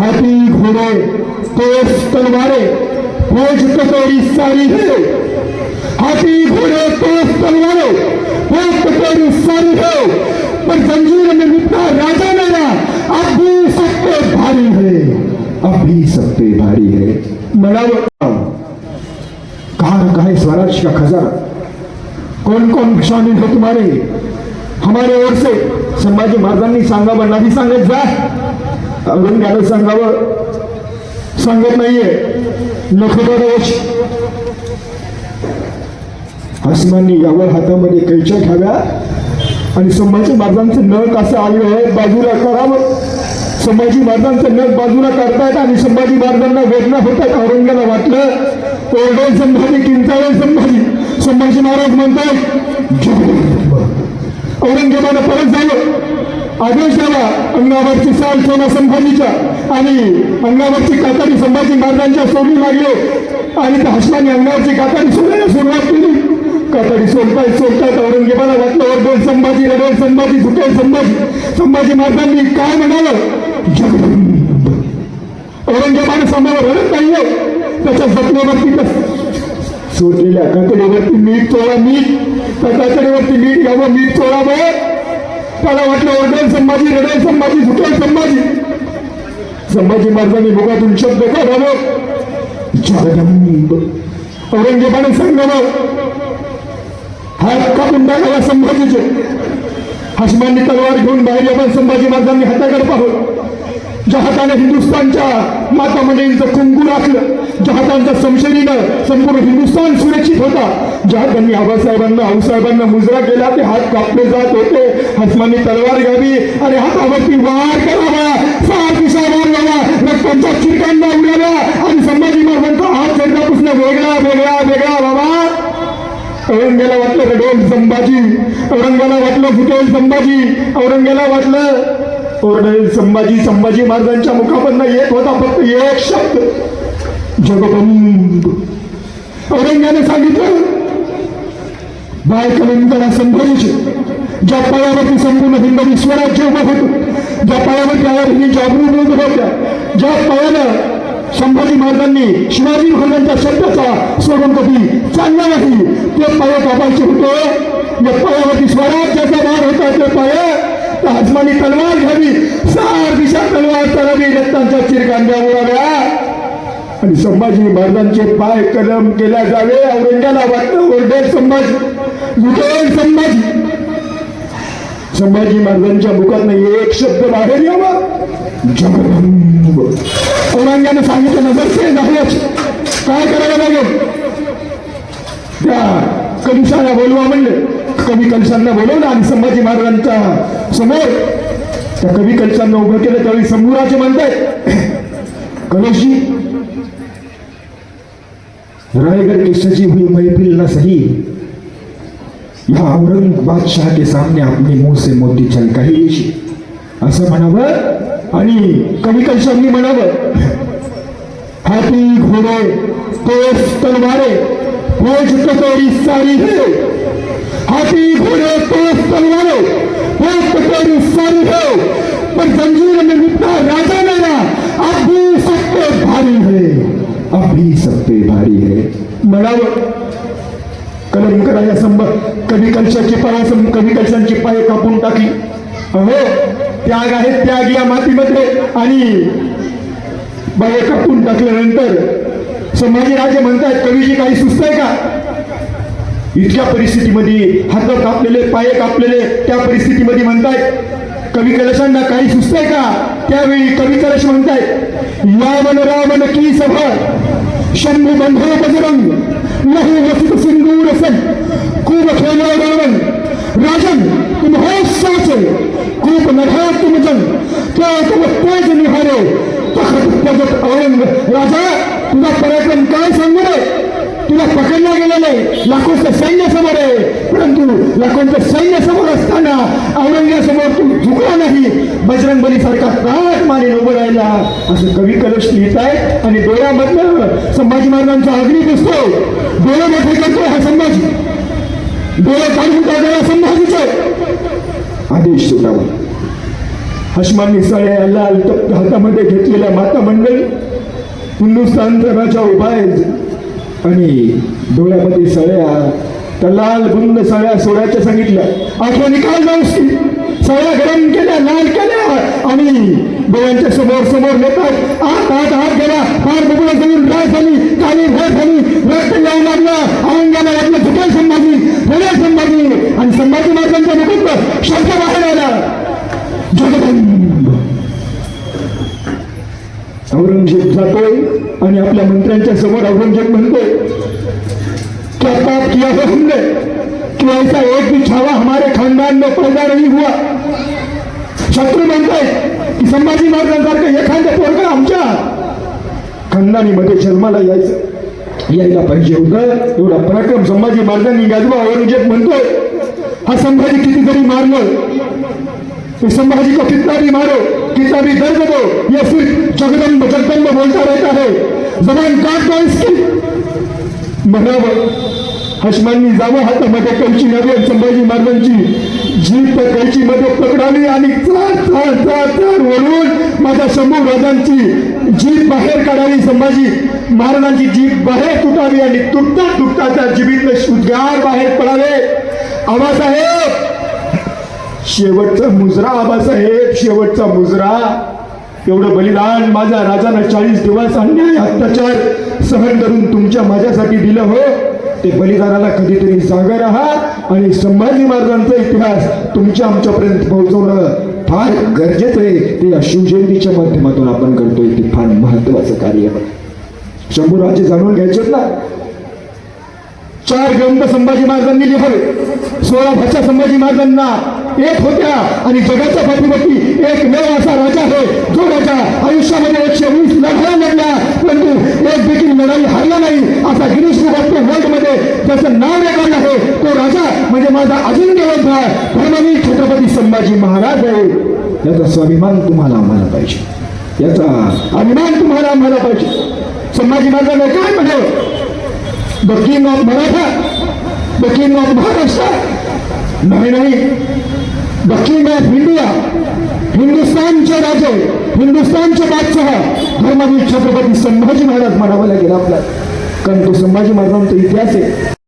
हाथी, घोड़े तोस तलवारें फौज कटोरी सारी है। हाथी, घोड़े तोस तलवारें फौज कटोरी सारी है। पर जंजीर में लिपटा राजा मेरा, अब भी सब भारी है। अब भी सब भारी है। मनाव कहा रखा स्वराज का खजाना? कौन कौन शामिल हो तुम्हारे हमारे ओर से, संभाजी महाराजांनी सांगावं नाही सांगत जा। औरंगाला सांगावं सांगत नाहीये. नको रोष आसमानी यावर हातामध्ये कैच्या घ्याव्या. आणि संभाजी महाराजांचं नख असं आलं आहे बाजूला करावं. संभाजी महाराजांचं नख बाजूला करतायत आणि संभाजी महाराजांना वेदना होतात औरंगाला वाटलं कोरडे संभाजी किंचाळे संभाजी. संभाजी महाराज म्हणतात औरंगजेबानं परत झालं आदेश आला अंगावरची साल सोना संभाजीच्या आणि अंगावरची कातारी संभाजी महाराजांच्या सोडून लागले. आणि त्या हसमाने अंगावरची कातारी सोडायला सुरुवात केली. कातारी सोडतायत सोडतायत औरंगजेबाला वाटलं वरडोल संभाजी रडोल संभाजी झुकेल संभाजी. संभाजी महाराजांनी काय म्हणालं जगदंब. औरंगजेबाने समोर रडत नाहीये. त्याच्या जखमेवरती सोडलेल्या कातडीवरती मीठ चोळा मीठ. त्या कातडीवरती मीठ घ्यावं मीठ चोळावं. त्याला वाटलं ओरडेल संभाजी रडेल संभाजी झुकेल संभाजी. संभाजी महाराजांनी मुखातून शब्द काढावं जगदंब औरंगजेबाने सांगावं. हात कापून टाकावा संभाजीचे. हसमांनी तलवार घेऊन बाहेर यावं संभाजी महाराजांनी हाताकडे पाहू ज्या हाताने हिंदुस्थानच्या माता मंडळींचं कुंकू राखलं. ज्या हातांच्या संपूर्ण हिंदुस्थान सुरक्षित होता. ज्या हातांनी आबासाहेबांना आऊसाहेबांना मुजरा केला. ते हात कापले जात होते. हसमानी तलवार घ्यावी. आणि हातावरती वार करावा. सार दिशा व्हावा रक्तांच्या चिरकांना उडाव्या. आणि संभाजी महाराजांचा हात चेहऱ्यापासून वेगळा वेगळा वेगळा व्हावा औरंगाला वाटलं रडवल संभाजी. औरंगाला वाटलं फुटेल संभाजी. औरंगाला वाटलं ओरडेल संभाजी संभाजी महाराजांच्या मुखामधनं येत होता फक्त एक शब्द. जगबंब औरंगाने सांगितलं बाय कलिंगला संभवीचे ज्या पायावरती संपूर्ण हिंदवी स्वराज्य उभं होतं ज्या पायावरती त्यावर जागृत होत होत्या ज्या पायानं संभाजी महाराजांनी शिवाजी महाराजांच्या शब्दाचा सोडून कधी चालला नाही ते पाय कापायचे होते. या पायावरती स्वराज्याचा भार होता ते पाय आजमानी तलवार घ्यावी सार दिशा तलवार चढावी. रक्तांच्या चिरकांड्या उडाव्या. आणि संभाजी महाराजांचे पाय कलम केल्या जावे. औरंगाला वाटतं ओरडेल संभाजी. लुटेल संभाजी. संभाजी महाराजांच्या मुखात एक शब्द बाहेर यावा. जगदंब औरंगाने सांगितलं नजर झाल्याच काय करावं लागेल? त्या कलिशाला बोलवा म्हणले. कवी कलशांना बोलवलं आणि संभाजी महाराजांच्या समोर त्या कवी कलशांना उभं केलं. त्यावेळी संभूराचे म्हणतात कलशी रायगढ़ की सजी हुई महफिल न सही. या औरंग बादशाह के सामने अपने मुंह से मोती छलका ही असं म्हणावं आणि कवी कलशांनी म्हणावं हाती घोड़े तोफ तलवारे फौज कटोरी सारी है. हाथी घोड़े पांच तलवारों पांच कटोरी सारी हो। है। पर जंजीर में लिपटा राजा मेरा अब भी सब पे भारी है। अब भी सब पे भारी है म्हणावं कलम कराया संभ कवी कलशाची पाय सं- कवी कलशांची पाय कापून टाकली हो त्याग आहे त्याग या मातीमध्ये। आणि बाया कापून टाकल्यानंतर संभाजी राजे म्हणतात कवीची काही सुस्त आहे का? इतक्या परिस्थितीमध्ये हात कापलेले पाय कापलेले त्या परिस्थितीमध्ये म्हणतायत कवी कलशांना काही सुस्त का? त्यावेळी कवी कलश म्हणतायत यावन रावण की सभा शंभू बंधो बजरंग लहू वसित सिंदूर सन खूब खेलो रावण राजन तुम हो साचे खूप नढा तुम जन क्या तुम तेज निहारे तखत प्रगत औरंग राजा तुझा पराक्रम काय सांगू रे? तुला पकडला गेलेले लाखोचं सैन्य समोर आहे. परंतु लाखोंचं सैन्य समोर असताना औरंगासमोर तू झुकला नाही. बजरंग बलीसारखा सारखा माने उभं राहिला. असं कवी कलश लिहित आहे आणि डोळ्यामधनं संभाजी महाराजांचा अग्नी दिसतो. डोळे मोठे करतो हा संभाजी. डोळे काढून टाकायला संभाजीचे. आदेश सुटावा हशमांनी सळ्या लाल तप्त हातामध्ये घेतलेल्या माता मंडळी हिंदुस्थानचा राजा उभा आहे. आणि डोळ्यामध्ये सळ्या त्या लाल बुंद सळ्या सोडायच्या सांगितलं आठवणी काय जाऊस की सळ्या गरम केल्या लाल केल्या आणि डोळ्यांच्या समोर समोर नेतात. आत आत आत गेला. फार बघून जाऊन झाली. काय भर झाली रक्त जाऊ लागला औरंगाला वाटलं झुकेल संभाजी रडेल संभाजी आणि संभाजी महाराजांच्या मुखात शब्द बाहेर आला जगदंब औरंगजेब जातोय आणि आपल्या मंत्र्यांच्या समोर औरंगजेब म्हणतोय क्या पाप किया है हमने? कि ऐसा एक भी छावा हमारे खानदान में पैदा नहीं हुआ? शत्रू म्हणताय की संभाजी महाराजांसारखं एखादं पोरगा आमच्या खानदानीमध्ये जन्माला यायचं. यायला पाहिजे होतं. एवढा पराक्रम संभाजी महाराजांनी गाजवा औरंगजेब म्हणतोय हा संभाजी कितीतरी मारलं. तो संभाजी को कितना भी मारो. कितना भी दर्द दो ये सिर्फ जगदम्ब जगदम्ब बोलता रहता है। जबान काट दो इसकी। म्हणावं हशमांनी जावं हातामध्ये कैची नव्हे संभाजी महाराजांची जीप कैची मध्ये पकडावी आणि चार चार चार चार वळून माझ्या शंभू राजांची जीप बाहेर काढावी संभाजी महाराजांची जीप बाहेर तुटावी आणि तुटता तुटता त्या जीबीतलं उद्गार बाहेर पडावे. आवाज आबासाहेब शेवटचा मुजरा आबासाहेब शेवटचा मुजरा. एवढं बलिदान माझ्या राजानं चाळीस दिवस अन्याय अत्याचार सहन करून तुमच्या माझ्यासाठी दिलं हो. ते बलिदानाला कधीतरी जागा राहा आणि संभाजी महाराजांचा इतिहास तुमच्या आमच्यापर्यंत पोहोचवणं फार गरजेचं आहे. ते या शिवजयंतीच्या माध्यमातून आपण करतोय. ते फार महत्वाचं कार्य आहे. शंभूराजे जाणून घ्यायचेत ना? चार ग्रंथ संभाजी महाराजांनी लिहावे सोळा भाषा संभाजी महाराजांना एक होत्या आणि जगाच्या पाठीवरती एक मेळ असा राजा आहे. जो राजा आयुष्यामध्ये एकशे वीस लढाया लढला परंतु एक देखील लढाई हरला नाही. असा गिरीश बुक वर्ल्डमध्ये त्याचं नाव रेकॉर्ड आहे तो राजा म्हणजे माझा अजिंक्य योद्धा धर्मवीर छत्रपती संभाजी महाराज आहे. याचा स्वाभिमान तुम्हाला आम्हाला पाहिजे. याचा अभिमान तुम्हाला आम्हाला पाहिजे. संभाजी महाराजांना काय म्हणावं the king of Maratha the king of Maharashtra नाही नाही. द किंग ऑफ इंडिया हिंदुस्थानचे राजे हिंदुस्थानचे बादशाह धर्मवीर छत्रपती संभाजी महाराज म्हणावं लागेल आपल्याला. कारण तो संभाजी महाराजांचा इतिहास आहे.